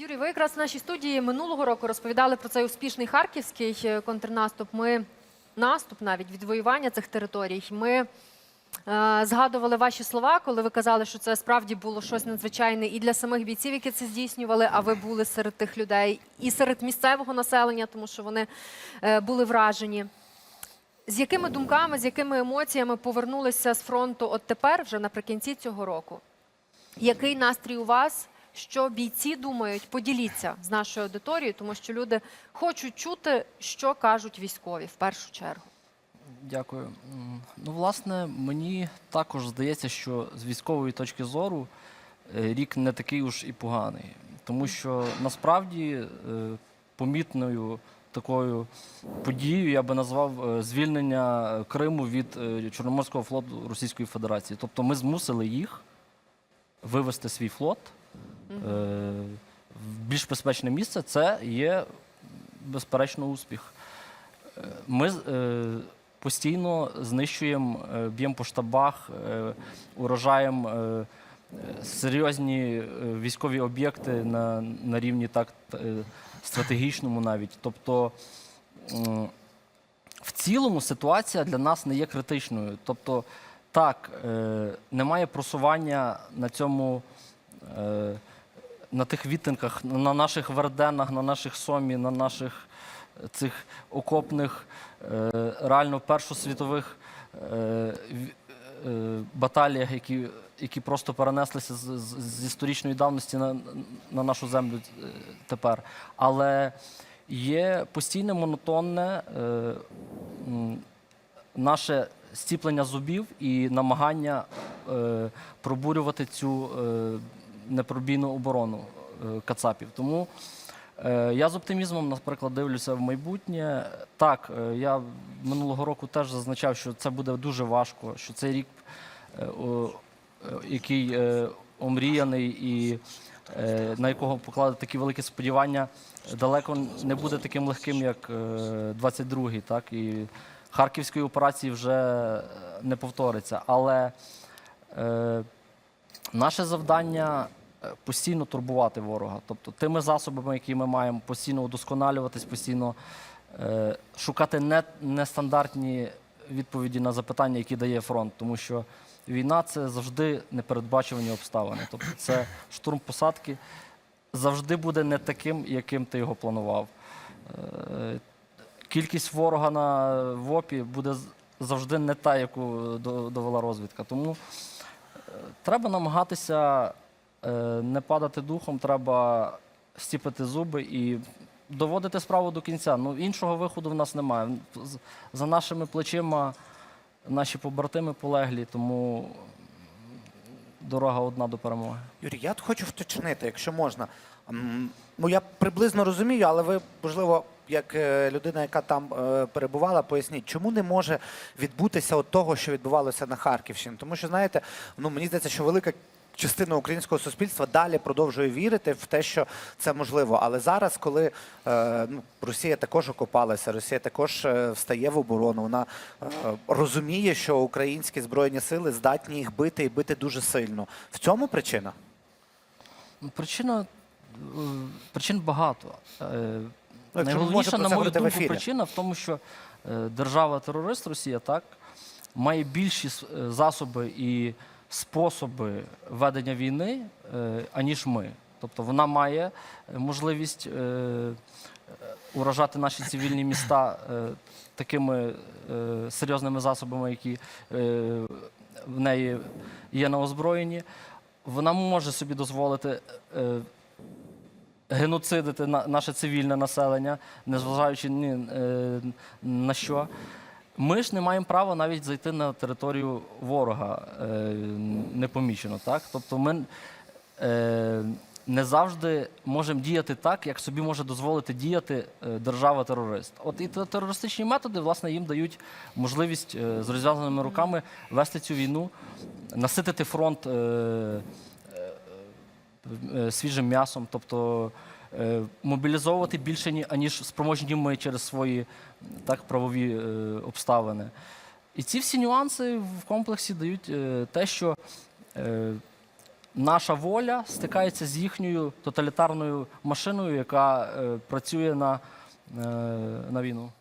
Юрій, ви якраз в нашій студії минулого року розповідали про цей успішний харківський е, контрнаступ. Ми наступ навіть відвоювання цих територій. Ми е, згадували ваші слова, коли ви казали, що це справді було щось надзвичайне і для самих бійців, які це здійснювали. А ви були серед тих людей, і серед місцевого населення, тому що вони е, були вражені. З якими думками, з якими емоціями повернулися з фронту от тепер, вже наприкінці цього року? Який настрій у вас? Що бійці думають? Поділіться з нашою аудиторією, тому що люди хочуть чути, що кажуть військові в першу чергу. Дякую. Ну, власне, мені також здається, що з військової точки зору е, рік не такий уж і поганий. Тому що насправді е, помітною такою подією я би назвав е, звільнення Криму від Чорноморського флоту Російської Федерації. Тобто ми змусили їх вивести свій флот в більш безпечне місце. Це є безперечно успіх. Е, Ми е, постійно знищуємо, е, б'ємо по штабах, е, уражаємо е, е, серйозні е, військові об'єкти на, на рівні так е, стратегічному навіть. Тобто в цілому ситуація для нас не є критичною. Тобто, так, е, немає просування на цьому. На тих відтинках, на наших верденах, на наших сомі, на наших е, цих окопних, е, реально першосвітових е, баталіях, які, які просто перенеслися з, з, з історичної давності на, на нашу землю тепер. Але є постійне монотонне наше стіплення зубів і намагання пробурювати цю непробійну оборону е, кацапів. Тому е, я з оптимізмом, наприклад, дивлюся в майбутнє. Так, е, я минулого року теж зазначав, що це буде дуже важко, що цей рік, який омріяний і на якого покладати такі великі сподівання, далеко не буде таким легким, як е, 22-й, так і Харківської операції вже не повториться. Але наше завдання постійно турбувати ворога. Тобто тими засобами, які ми маємо, постійно удосконалюватись, постійно е, шукати не, нестандартні відповіді на запитання, які дає фронт. Тому що війна це завжди непередбачувані обставини. Тобто це штурм посадки завжди буде не таким, яким ти його планував. Е, Кількість ворога на ВОПі буде завжди не та, яку довела розвідка. Тому е, треба намагатися не падати духом, треба стіпити зуби і доводити справу до кінця. Ну, іншого виходу в нас немає. За нашими плечима наші побратими полеглі, тому дорога одна до перемоги. Юрій, я хочу вточнити, якщо можна. Ну я приблизно розумію, але ви, можливо, як е, людина, яка там е, перебувала, поясніть, чому не може відбутися от того, що відбувалося на Харківщині? Тому що, знаєте, ну мені здається, що велика. Частина українського суспільства далі продовжує вірити в те, що це можливо. Але зараз, коли е, ну, Росія також окопалася, Росія також е, встає в оборону, вона е, розуміє, що українські збройні сили здатні їх бити і бити дуже сильно. В цьому причина? Ну, Причина, причин багато. Ну, Найголовніша, на мою думку, причина в тому, що держава-терорист Росія так має більші е, засоби і способи ведення війни, е, аніж ми. Тобто вона має е, можливість уражати наші цивільні міста такими серйозними засобами, які в неї є на озброєнні. Вона може собі дозволити геноцидити на, наше цивільне населення, незважаючи ні на що. Ми ж не маємо права навіть зайти на територію ворога е, непомічено. Так? Тобто ми е, не завжди можемо діяти так, як собі може дозволити діяти е, держава-терорист. От і терористичні методи власне, їм дають можливість е, з розв'язаними руками вести цю війну, наситити фронт. Е, свіжим м'ясом, тобто е, мобілізовувати більше, аніж спроможні ми через свої так, правові е, обставини. І ці всі нюанси в комплексі дають е, те, що е, наша воля стикається з їхньою тоталітарною машиною, яка е, працює на, е, на війну.